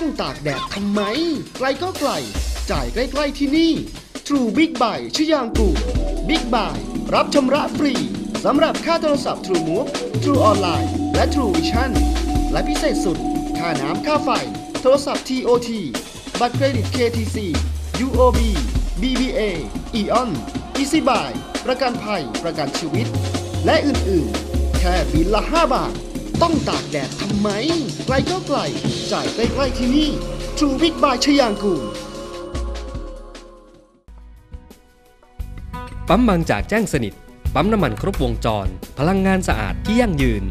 ต้องตากแดดทำไม ไกลก็ไกล จ่ายใกล้ ๆ ที่นี่ True Big Buy ชยางกู Big Buy รับชำระฟรีสำหรับค่าโทรศัพท์ True Move True Online และ True Vision และพิเศษสุด ค่าน้ำค่าไฟ โทรศัพท์ TOT บัตรเครดิต KTC UOB BBA EON Easy Buy ประกันภัย ประกันชีวิต และอื่น ๆ แค่บินละ 5 บาท ต้องตากแดดทำไม ไกลก็ไกล จ่ายใกล้ๆที่นี่ True Big Buy ชยางกูลปั๊มบางจากแจ้งสนิท ปั๊มน้ำมันครบวงจร พลังงานสะอาดที่ยั่งยืน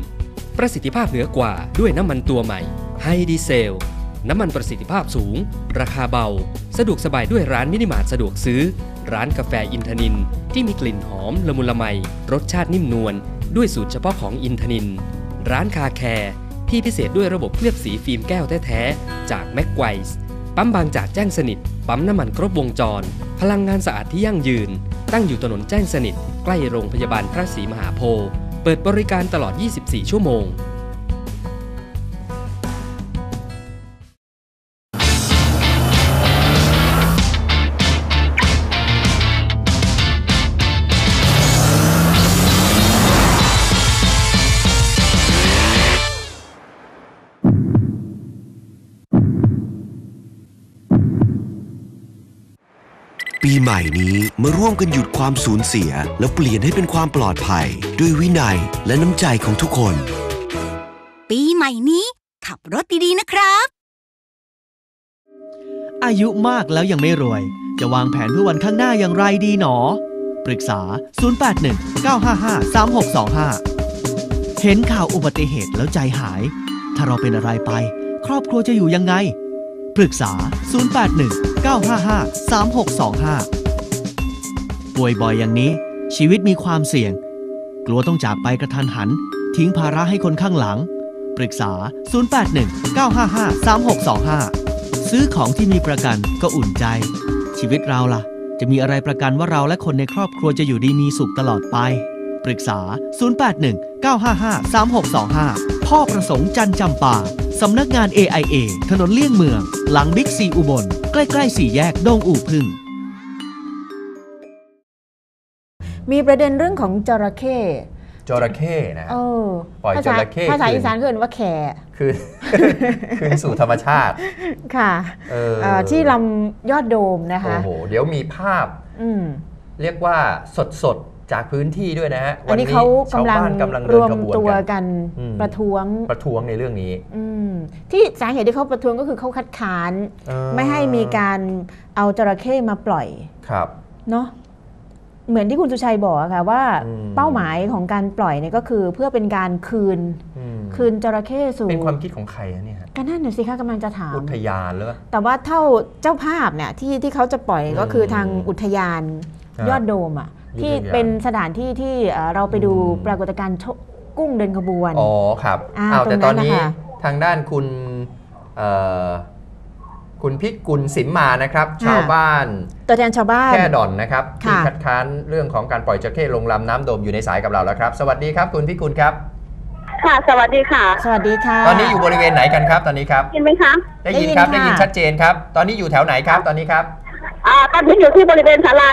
ประสิทธิภาพเหนือกว่าด้วยน้ำมันตัวใหม่ไฮดีเซล น้ำมันประสิทธิภาพสูง ราคาเบา สะดวกสบายด้วยร้านมินิมาร์ทสะดวกซื้อ ร้านกาแฟอินทนิน ที่มีกลิ่นหอมละมุนละไมรสชาตินิ่มนวลด้วยสูตรเฉพาะของอินทนิน ร้านคาแคร์ที่พิเศษด้วยระบบเคลือบสีฟิล์มแก้วแท้ๆ จากแม็กไกวส์ปั๊มบางจากแจ้งสนิท ปั๊มน้ำมันครบวงจร พลังงานสะอาดที่ยั่งยืน ตั้งอยู่ถนนแจ้งสนิท ใกล้โรงพยาบาลพระศรีมหาโพธิ์เปิดบริการตลอด 24 ชั่วโมง ใหม่นี้มาร่วมกันหยุดความสูญเสีย แล้วเปลี่ยนให้เป็นความปลอดภัย ด้วยวินัยและน้ำใจของทุกคน ปีใหม่นี้ ขับรถดีๆนะครับ อายุมากแล้วยังไม่รวย จะวางแผนเพื่อวันข้างหน้าอย่างไรดีหนอ ปรึกษา 081 955 3625 เห็นข่าวอุบัติเหตุแล้วใจหาย ถ้าเราเป็นอะไรไป ครอบครัวจะอยู่ยังไง ปรึกษา 081 955 3625 ป่วยบ่อยอย่างนี้ ชีวิตมีความเสี่ยง กลัวต้องจากไปกระทันหัน ทิ้งภาระให้คนข้างหลัง ปรึกษา 081 955 3625 ซื้อของที่มีประกันก็อุ่นใจ ชีวิตเราล่ะ จะมีอะไรประกันว่าเราและคนในครอบครัวจะอยู่ดีมีสุขตลอดไป ปรึกษา 081 955 3625 พ่อประสงค์จันจำปา สำนักงาน AIA ถนนเลี่ยงเมือง หลังบิ๊กซีอุบล ใกล้ ๆ สี่แยกดงอู่พึ่ง มีประเด็นเรื่องของจระเข้จระเข้นะฮะ เออปล่อยภาษาจระเข้ภาษาคืน อีสานเขาเรียกว่าแขคือ คืนสู่ธรรมชาติ ค่ะเออเอ่อที่ลำยอดโดมนะคะ โอ้โห เดี๋ยวมีภาพอืม เรียกว่าสดๆ จากพื้นที่ด้วยนะฮะอันนี้เขาชาวกำลังบ้านกำลังรเดินวมขบวนตัวกันกันอืมประท้วงประท้วงในเรื่องนี้อืมที่สาเหตุที่เขาประท้วงก็คือเขาคัดค้านเออไม่ให้มีการเอาจระเข้มาปล่อยครับเนาะเหมือนที่คุณสุชัยบอกอะค่ะว่าอืมเป้าหมายของการปล่อยเนี่ยก็คือเพื่อเป็นการคืนอืมคืนจระเข้สู่เป็นความคิดของใครอะเนี่ยฮะก็นั่นน่ะสิคะกำลังจะถามอุทยานหรือเปล่าแต่ว่าเท่าเจ้าภาพเนี่ยที่ที่เขาจะปล่อยก็คือทางอุทยานครับยอดโดมอะอุ ทยานที่เป็นสถานที่ที่เอ่อเราไปดูอืมปรากฏการณ์ชกกุ้งเดินขบวน อ๋อครับอ่าอ้าวแต่ตอนนี้ตรงนั้นนะคะทางด้านคุณเอ่อคุณพิกุลสิมมานะครับ ชาวบ้าน ตัวแทนชาวบ้านแค่ดอนนะครับที่ค่ะคัดค้านเรื่องของการปล่อยจระเข้ลงลำน้ำโดมอยู่ในสายกับเราแล้วครับ สวัสดีครับคุณพิกุลครับ ค่ะ สวัสดีค่ะ สวัสดีค่ะ ตอนนี้อยู่บริเวณไหนกันครับตอนนี้ครับยินไหมคะได้ยินครับได้ได้ยิยินนค่ะชัดเจนครับ ตอนนี้อยู่แถวไหนครับตอนนี้ครับอ่าตอนนี้อยู่ที่บริเวณศาลา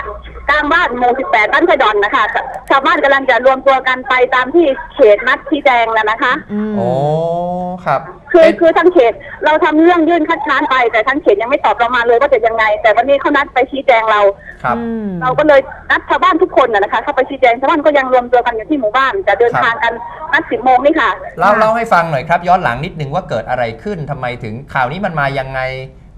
กลางบ้านหมู่18บ้านไผ่ดอนนะคะชาวบ้านกำลังจะรวมตัวกันไปตามที่เขตนัดชี้แจงแล้วนะคะ อืม โอ้ครับคือเป็นคือทางเขตเราทำเรื่องยื่นคัดค้านไป แต่ทางเขตยังไม่ตอบเรามาเลยว่าจะยังไง แต่วันนี้เขานัดไปชี้แจงเรา ครับ อืม เราก็เลยนัดชาวบ้านทุกคนนะนะคะ เข้าไปชี้แจงชาวบ้านก็ยังรวมตัวกันอยู่ที่หมู่บ้านจะเดินครับทางกันนัด10โมงนี่ค่ะ เล่าค่ะเล่าให้ฟังหน่อยครับ ย้อนหลังนิดนึงว่าเกิดอะไรขึ้นทำไมถึงข่าวนี้มันมายังไง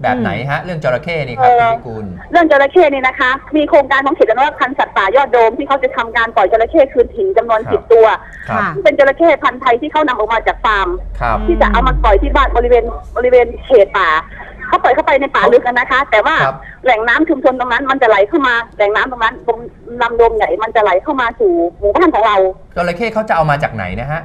แบบไหนฮะ เรื่องจระเข้นี่ครับเอ่คุณอพิกุลเรื่องจระเข้นี่นะคะ มีโครงการของเขตอนุรักษ์พันธุ์สัตว์ป่ายอดโดมที่เขาจะทำการปล่อยจระเข้คืนถิ่นจำนวนครับ10ตัวครับค่ะซึ่งเป็นจระเข้พันธุ์ไทยที่เขานำออกมาจากฟาร์มครับที่จะเอามาปล่อยที่บ้านบริเวณบริเวณเขตป่าเขาปล่อยเข้าไปในป่าลึกกันนะคะ แต่ว่าครับแหล่งน้ำชุมชนตรงนั้นมันจะไหลเข้ามาแหล่งน้ำตรงนั้นตรงลำโดมใหญ่มันจะไหลเข้ามาสู่หมู่บ้านของเราจระเข้เขาจะเอามาจากไหนนะฮะ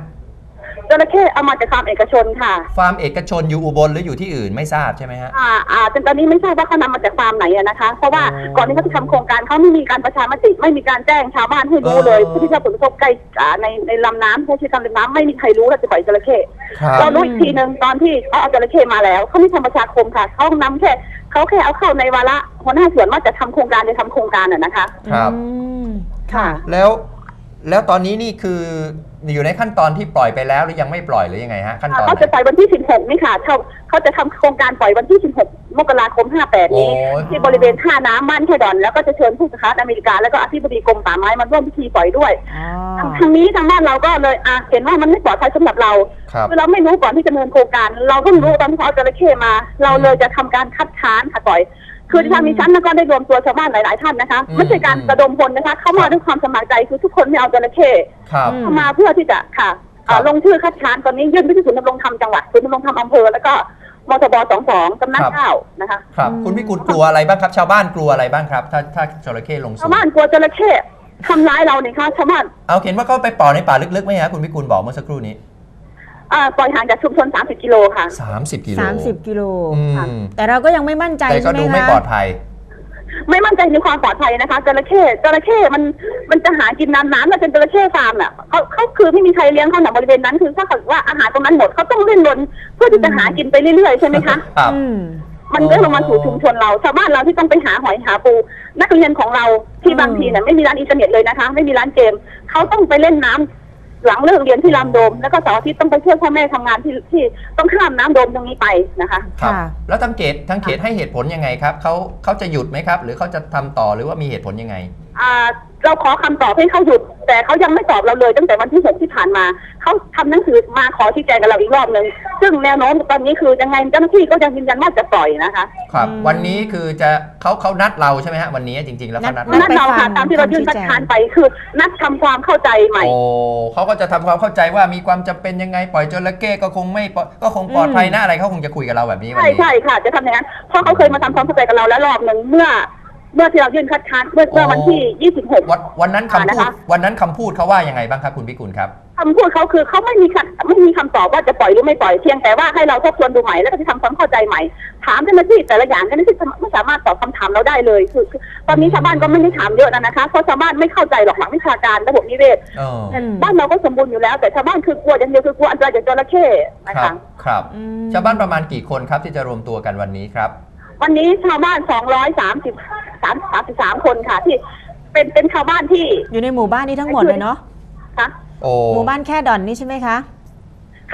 จระเข้เอามาจากฟาร์มเอกชนค่ะฟาร์มเอกชนอยู่อุบลหรืออยู่ที่อื่นไม่ทราบใช่ไหมฮะ อ่าอ่าจนตอนนี้ไม่ทราบว่าเขานำมาจากฟาร์มไหนอะนะคะ เพราะว่าอ๋อก่อนที่เขาจะทำโครงการเขาไม่มีการประชามติไม่มีการแจ้งชาวบ้านให้รู้เลยเออ ผู้ที่ได้รับผลกระทบใกล้อ่าในในลำน้ำใช้ชีวิตตามลำน้ำไม่มีใครรู้เราจะปล่อยจระเข้ครับเรารู้อีกทีหนึ่งตอนที่เขาเอาจระเข้มาแล้วเขาไม่ทำประชาคมค่ะเขานำแค่เขาแค่เอาเข้าในวาระหัวหน้าส่วนว่าจะทำโครงการจะทำโครงการน่ะนะคะ ครับ อืมค่ะ แล้ว แล้วตอนนี้นี่คืออยู่ในขั้นตอนที่ปล่อยไปแล้วหรือยังไม่ปล่อยหรือยังไงฮะขั้นตอนเขาไหจะนปล่อยวันที่ 16 นี่ค่ะเขาเขาจะทำโครงการปล่อยวันที่ 16 มกราคม 58 นี้โอ้ยที่บริเวณท่าน้ำบ้านแคดอน แล้วก็จะเชิญผู้สื่อข่าวอเมริกา แล้วก็อธิบดีกรมป่าไม้มาร่วมพิธีปล่อยด้วยอ๋อทางทางนี้ทางบ้านเราก็เลยอะเห็นว่ามันไม่ปลอดภัยสำหรับเราครับคือเราไม่รู้ก่อนที่จะดำเนินโครงการ เราเพิ่งรู้ตอนที่เขาเอาจระเข้มา เราเลยจะทำการคัดค้านค่ะต่อย คือที่ทางมีชั้นแล้วก็ได้รวมตัวชาวบ้านหลาย ๆ ท่านนะคะอืมไม่ใช่การระดมพลนะคะ เข้ามาด้วยความสมัครใจคือทุกคนไม่เอาจระเข้ครับอืเข้ามาเพื่อที่จะค่ะครับอ่าลงชื่อคัดค้านตอนนี้ยื่นไปที่ศูนย์ดำรงธรรมจังหวัดศูนย์ดำรงธรรมอำเภอแล้วก็มทบสองสองกำนันเก้านะคะครับคุณพิกุลกลัวอะไรบ้างครับ ชาวบ้านกลัวอะไรบ้างครับ ถ้าถ้าจระเข้ลงสู่ชาวบ้านกลัวจระเข้ทำร้ายเราเนี่ยค่ะชาวบ้านเอาเห็นว่าเขาไปปล่อยในป่าลึกๆไหมฮะคุณพิกุลบอกเมื่อสักครู่นี้ อ่าปล่อยห่างจากชุมชน 30 กิโลค่ะ 30 กิโลสามสิบกิโล อืมแต่เราก็ยังไม่มั่นใจแต่ก็ใช่ไหมดูคะไม่ปลอดภัย ไม่มั่นใจในความปลอดภัยนะคะจระเข้จระเข้มันมันจะหากินน้ำน้ำแล้วเป็นจระเข้ฟาร์มน่ะเขาเขาคือไม่มีใครเลี้ยงเขาหนับริเวณนั้นคือถ้าเกิดว่าอาหารตรงนั้นหมดเขาต้องเล่นรนเพื่อที่จะหากินไปเรื่อยๆใช่ไหมคะ ครับ อืม มันเลื่อนลงมาสู่ชุมชนเราชาวบ้านเราที่ต้องไปหาหอยหาปู นักเรียนของเราที่อืม บางทีเนี่ยไม่มีร้านอินเทอร์เน็ตเลยนะคะ ไม่มีร้านเกมเขาต้องไปเล่นน้ำ หลังเลิกเรียนที่ลำโดม แล้วก็เสาร์อาทิตย์ต้องไปช่วยพ่อแม่ทำงานที่ที่ต้องข้ามน้ำโดมตรงนี้ไปนะคะ ครับ ค่ะ แล้วทั้งเขตทั้งเขตให้เหตุผลยังไงครับเขาเขาจะหยุดไหมครับ หรือเขาจะทำต่อหรือว่ามีเหตุผลยังไง อ่า เราขอคำตอบให้เขาหยุด แต่เขายังไม่ตอบเราเลยตั้งแต่วันที่หกที่ผ่านมา เขาทำหนังสือมาขอชี้แจงกับเราอีกรอบหนึ่งซึ่งแนวโน้มตอนนี้คือยังไงเจ้าหน้าที่ก็ยังยืนยันว่าจะปล่อยนะคะ ครับอืมวันนี้คือจะเขาเขานัดเราใช่ไหมฮะวันนี้จริง ๆ แล้วเขานัดนัดนั่นเราค่ะตามที่เรายื่นคัดค้านไปคือ นัดทำความเข้าใจใหม่โอ้เขาก็จะทำความเข้าใจว่ามีความจำเป็นยังไงปล่อยจระเข้ก็คงไม่ปล่อยก็คงปลอดภัยนะอะไรเขาคงจะคุยกับเราแบบนี้วันใช่นี้ใช่ค่ะ จะทำอย่างนั้นเพราะเขาเคยมาทำความเข้าใจกับเราแล้วรอบหนึ่งเมื่อ เมื่อที่เรายื่นคัดค้านเมื่อเมื่อวันที่ 26 วันวันนั้นคำพูดนะคะวันนั้นคำพูดเขาว่ายังไงบ้างครับคุณพิกุลครับคำพูดเขาคือเขาไม่มีคำไม่มีคำตอบว่าจะปล่อยหรือไม่ปล่อยเพียงแต่ว่าให้เราทบทวนดูใหม่แล้วก็จะทำความเข้าใจใหม่ ถามเจ้าหน้าที่แต่ละอย่างเจ้าหน้าที่ไม่สามารถตอบคำถามเราได้เลยคือคือตอนนี้ชาวบ้านก็ไม่ได้ถามเยอะนะนะคะเพราะชาวบ้านไม่เข้าใจหรอกหลักวิชาการระบบนิเวศเอออืมบ้านเราก็สมบูรณ์อยู่แล้วแต่ชาวบ้านคือกลัวอย่างเดียวคือกลัวอันตรายจากจระเข้นะครัคะบครับอืมชาวบ้านประมาณกี่คนครับที่จะรวมตัวกันวันนี้ครับ วันนี้ชาวบ้าน230 33คนค่ะ ที่เป็นเป็นชาวบ้านที่อยู่ในหมู่บ้านนี้ทั้งหมดเลยเนาะค่ะโอ้หมู่บ้านแค่ดอนนี่ใช่ไหมคะ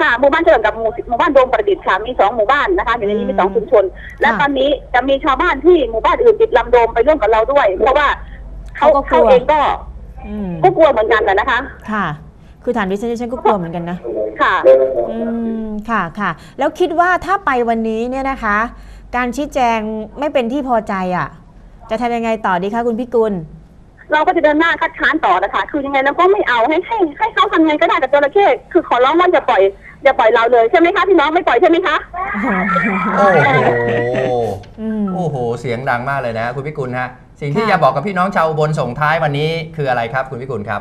ค่ะหมู่บ้านเจริญกับหมู่หมู่บ้านโดมประดิษฐ์ค่ะมีสองหมู่บ้านนะคะอยู่ในนี้มีสองชุมชน และค่ะตอนนี้จะมีชาวบ้านที่หมู่บ้านอื่นติดลำโดมไปร่วมกับเราด้วย เพราะว่าเขาเขาก็กลัวเขาเองก็อืมก็กลัวเหมือนกันนะนะคะ ค่ะ คือฐานดิฉันดิฉันก็กลัวเหมือนกันนะค่ะ อืมค่ะค่ะ แล้วคิดว่าถ้าไปวันนี้เนี่ยนะคะ การชี้แจงไม่เป็นที่พอใจอะ จะทำยังไงต่อดีคะคุณพิกุล เราก็จะเดินหน้าคัดค้านต่อนะคะ คือยังไงเราก็ไม่เอาให้ให้ให้เขาทำไงก็ได้กับจระเข้คือขอร้องว่าอย่าปล่อยอย่าปล่อยเราเลยใช่ไหมคะพี่น้องไม่ปล่อยใช่ไหมคะโอ้โหอืมโอ้โห เสียงดังมากเลยนะ คุณพิกุลฮะ สิ่งที่ค่ะจะบอกกับพี่น้องชาวอุบนส่งท้ายวันนี้คืออะไรครับ คุณพิกุลครับ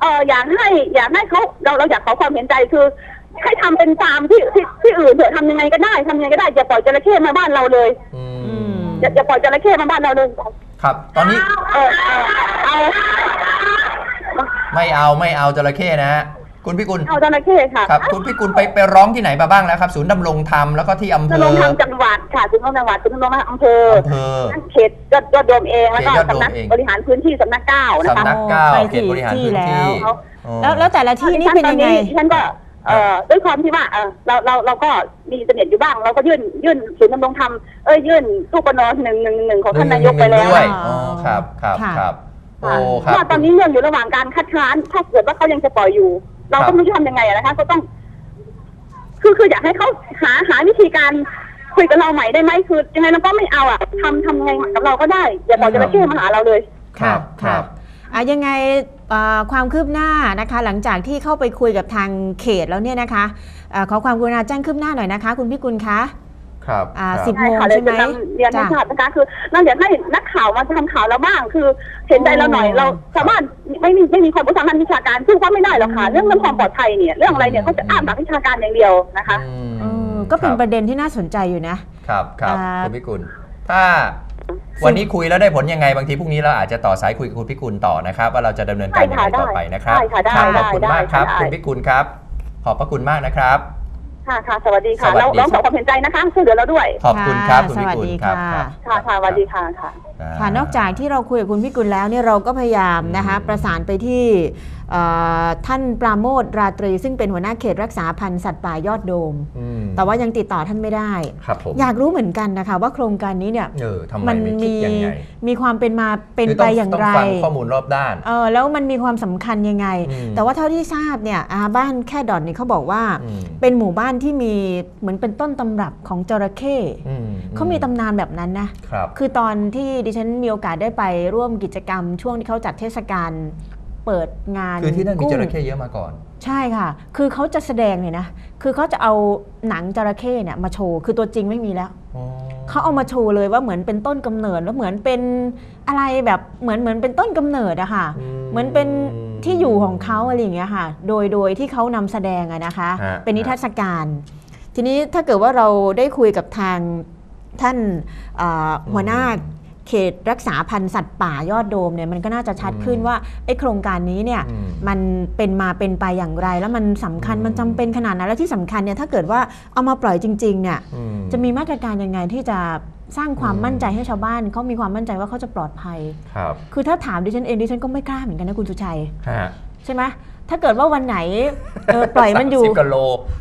เอออยากให้อยากให้เขาเราเราอยากขอความเห็นใจคือ ให้ทำเป็นฟาร์มที่ที่ที่อื่นเถอะทำยังไงก็ได้ทำยังไงก็ได้อย่าปล่อยจระเข้มาบ้านเราเลยอือืมมอย่าอย่าปล่อยจระเข้มาบ้านเราเลยครับ ตอนนี้เออเออเอาไม่เอาไม่เอาจระเข้นะฮะคุณพิกุลเอาจระเข้ค่ะครับ คุณพิกุลไปไปร้องที่ไหนมาบ้างแล้วครับ ศูนย์ดำรงธรรมแล้วก็ที่อำเภจะอลงทางจังหวัดค่ะถึงจังหวัดถึงลงมาอำเภออำเภอ เขตยอดยอดโดมเองแล้วก็เขตยอดโดมสำนักเอง บริหารพื้นที่สำนักเก้านะคะสำนักเก้าไปเขตบริหารพื้นที่ที่แล้วอ๋อแล้วแล้วแต่ละที่นี่เป็นยังไงดิฉัตอดิฉันก็ เอ่อด้วยความที่ว่าเออเราเราเราก็มีอินเทอร์เน็ตอยู่บ้าง เราก็ยื่นยื่นศูนย์ดำรงธรรมเอ้ยยื่นตู้ปนหนึ่งหนึ่งหนึ่งของท่านนายกไปแล้วด้วยอ๋อ๋ออครับครับค่ะครับโอ้เพครับราะว่าตอนนี้เรื่องอยู่ระหว่างการคัดค้านถ้าเกิดว่าเขายังจะปล่อยอยู่ เราครัก็บไม่รู้จะทำยังไงอะนะคะก็ต้อง คือคืออยากให้เขาหาหาวิธีการคุยกับเราใหม่ได้ไหมคือยังไงเราก็ไม่เอาอะทำทำไงกับเราก็ได้อย่าปล่อยจระเข้มาหาเราเลย ครับค่ะครับ อะยังไงอ่าความคืบหน้านะคะ หลังจากที่เข้าไปคุยกับทางเขตแล้วเนี่ยนะคะอาขอความกรุณาแจ้งคืบหน้าหน่อยนะคะ คุณพิกุลคะครับอ่าครับสิบใช่โมงค่ะเลยใช่ไหมจะนำเรียนให้จ้ะทราบนะคะคือเราอยากให้นักข่าวมาทำข่าวเราบ้าง คือเห็นใจเราหน่อยอ๋อเราชาวบ้านไม่มีไม่มีความรู้ทางด้านวิชาการซึ่งก็ไม่ได้หรอกค่ะอืมเรื่องเรื่องความปลอดภัยเนี่ยเรื่องอะไรเนี่ยเขาจะอ้างหลักวิชาการอย่างเดียวนะคะอืมเออก็เป็นคบประเด็นที่น่าสนใจอยู่นะครับครับอ่าคุณพิกุลถ้า วันนี้คุยแล้วได้ผลยังไงบางทีพรุ่งนี้เราอาจจะต่อสายคุยกับคุณพิกุลต่อนะครับ ว่าเราจะดำเนินการยังไงได้ค่ะต่อไปนะครับได้ค่ะได้ครับขได้อบคุณได้มากครับได้คุณพิกุลครับ ขอบพระคุณมากนะครับค่ะค่ะสวัสดีค่ะสวัสดีเราเราขอความเห็นใจนะคะช่วยเหลือเราด้วย ขอบคุณครับคุณสพิวัสกุลดีครับค่ะครับค่ะค่ะสวัสดีค่ะค่ะ ค่ะนอกจากที่เราคุยกับคุณพิกุลแล้วเนี่ยเราก็พยายามนะคะอืมประสานไปที่เอ่อท่านปราโมทราตรี ซึ่งเป็นหัวหน้าเขตรักษาพันธุ์สัตว์ป่ายอดโดมอืมแต่ว่ายังติดต่อท่านไม่ได้ครับผมอยากรู้เหมือนกันนะคะว่าโครงการนี้เนี่ยเออทำไมมันไม่คิดมียังไงมีความเป็นมาเป็นคือไปต้อย่างไรต้องฟังข้อมูลรอบด้านเออแล้วมันมีความสำคัญยังไงอืมแต่ว่าเท่าที่ทราบเนี่ยอ่าบ้านแค่ดอนนี่เขาบอกว่าอืมเป็นหมู่บ้านที่มีเหมือนเป็นต้นตำรับของจระเข้อืมเขามีตำนานแบบนั้นนะครับคือตอนที่ดิฉันมีโอกาสได้ไปร่วมกิจกรรม ช่วงที่เขาจัดเทศกาลเปิดงานคือที่นั่นมีกุ้งจระเข้เยอะมาก่อน ใช่ค่ะ คือเขาจะแสดงเนี่ยนะ คือเขาจะเอาหนังจระเข้เนี่ยมาโชว์ คือตัวจริงไม่มีแล้วเขาเอามาโชว์เลยว่าเหมือนเป็นต้นกำเนิดแล้วเหมือนเป็นอะไรแบบเหมือนเหมือนเป็นต้นกำเนิดอะค่ะอืมเหมือนเป็นที่อยู่ของเขาอะไรอย่างเงี้ยค่ะ โดยโดยที่เขานำแสดงอะนะคะฮะเป็นนิทรรศการ ทีนี้ถ้าเกิดว่าเราได้คุยกับทางท่านอ่าหัวหน้า เขตรักษาพันธุ์สัตว์ป่ายอดโดมเนี่ยมันก็น่าจะชัดขึ้นว่าไอ้โครงการนี้เนี่ยอืมมันเป็นมาเป็นไปอย่างไร แล้วมันสำคัญอืมมันจำเป็นขนาดไหนแล้วที่สำคัญเนี่ยถ้าเกิดว่าเอามาปล่อยจริงๆเนี่ยอืมจะมีมาตรการยังไงที่จะสร้างความอืมมั่นใจให้ชาวบ้านเขามีความมั่นใจว่าเขาจะปลอดภัยครับคือถ้าถามดิฉันเองดิฉันก็ไม่กล้าเหมือนกันนะคุณสุชัยฮะใช่ไหมถ้าเกิดว่าวันไหนเออปล่อยมันอยู่สิบกิโล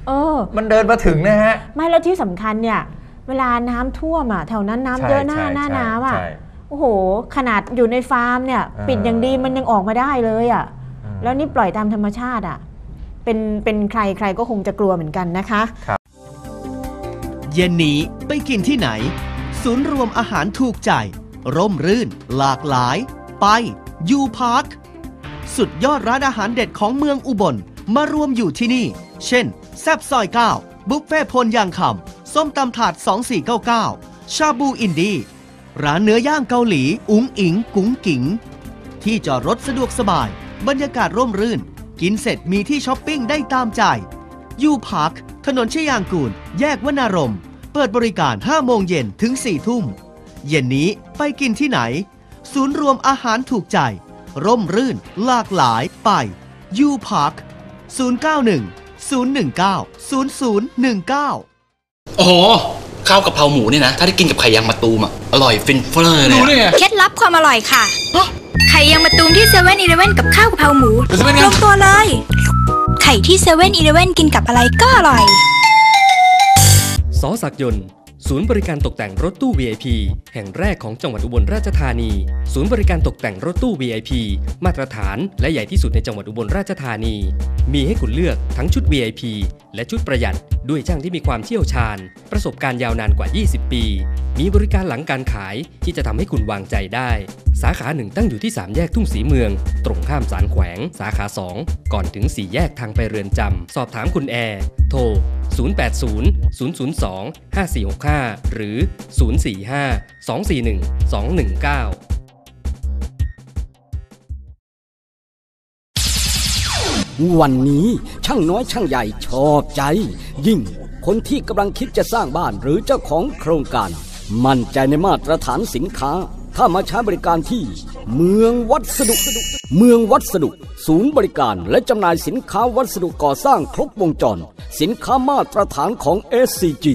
เออมันเดินมาถึงนะฮะ ไม่แล้วที่สำคัญเนี่ย เวลาน้ำท่วมอะแถวนั้นน้ำใช่เยอะหน้าใช่หน้าใช่น้ำอะใช่โอ้โห ขนาดอยู่ในฟาร์มเนี่ยอ่าปิดอย่างดีมันยังออกมาได้เลยอะอ่าแล้วนี่ปล่อยตามธรรมชาติอะเป็นเป็นใครใครก็คงจะกลัวเหมือนกันนะคะเย็นนี้ไปกินที่ไหน ศูนย์รวมอาหารถูกใจ ร่มรื่น หลากหลาย ไปยูพาร์คสุดยอดร้านอาหารเด็ดของเมืองอุบลมารวมอยู่ที่นี่ เช่น แซบซอย 9 บุฟเฟ่พลยางคำ ส้มตำถาด 2499 ชาบูอินดี ร้านเนื้อย่างเกาหลี อุ๋งอิง กุ๋งกิ๋ง ที่จอดรถสะดวกสบาย บรรยากาศร่มรื่น กินเสร็จมีที่ช้อปปิ้งได้ตามใจ ยูพาร์ค ถนนชยางกูล แยกวนารม เปิดบริการ 5 โมงเย็นถึง 4 ทุ่ม เย็นนี้ไปกินที่ไหน ศูนย์รวมอาหารถูกใจ ร่มรื่น หลากหลายไปยูพาร์ค091 019 0019 โอ้โห ข้าวกะเพราหมูนี่นะ ถ้าได้กินกับไข่ยางมะตูมอะ อร่อยฟินเฟ้อเลยอะเคล็ดลับความอร่อยค่ะไข่ยังมาตูมที่เซเว่นอีเลเว่นกับข้าวกะเพราหมูเซเว่นไง ลงตัวเลย ไข่ที่เซเว่นอีเลเว่นกินกับอะไรก็อร่อย สอศักดิ์ยนต์ ศูนย์บริการตกแต่งรถตู้ VIP แห่งแรกของจังหวัดอุบลราชธานี ศูนย์บริการตกแต่งรถตู้ VIP มาตรฐานและใหญ่ที่สุดในจังหวัดอุบลราชธานี มีให้คุณเลือกทั้งชุด VIP และชุดประหยัด ด้วยช่างที่มีความเชี่ยวชาญ ประสบการณ์ยาวนานกว่า 20 ปี มีบริการหลังการขายที่จะทำให้คุณวางใจได้ สาขาหนึ่งตั้งอยู่ที่ 3 แยกทุ่งสีเมือง ตรงข้ามสารแขวง สาขา 2 ก่อนถึง 4 แยกทางไปเรือนจำสอบถามคุณแอร์โทร 080 002 5465 หรือ 045 241 219วันนี้ช่างน้อยช่างใหญ่ชอบใจ ยิ่งคนที่กำลังคิดจะสร้างบ้านหรือเจ้าของโครงการ มั่นใจในมาตรฐานสินค้า ถ้ามาใช้บริการที่เมืองวัสดุ เมืองวัสดุ ศูนย์บริการและจำหน่ายสินค้าวัสดุก่อสร้างครบวงจร สินค้ามาตรฐานของ SCG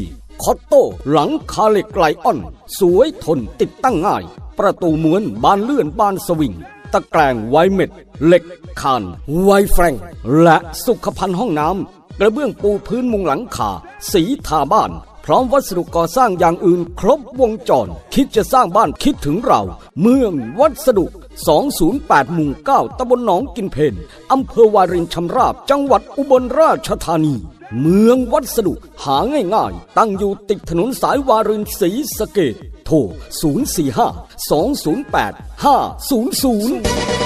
คอตโต้หลังคาเหล็กไลออน สวยทนติดตั้งง่าย ประตูม้วนบานเลื่อนบานสวิง ตะแกรงไวเม็ด เหล็กคาน ไวแฟรงและสุขภัณฑ์ห้องน้ำกระเบื้องปูพื้นมุงหลังคา สีทาบ้าน พร้อมวัสดุก่อสร้างอย่างอื่นครบวงจร คิดจะสร้างบ้านคิดถึงเรา เมืองวัสดุ 208หมู่9ตำบลหนองกินเพนอำเภอวารินชำราบ จังหวัดอุบลราชธานี เมืองวัสดุหาง่ายๆ ตั้งอยู่ติดถนนสายวารินศรีสะเกดโทร 045 208 500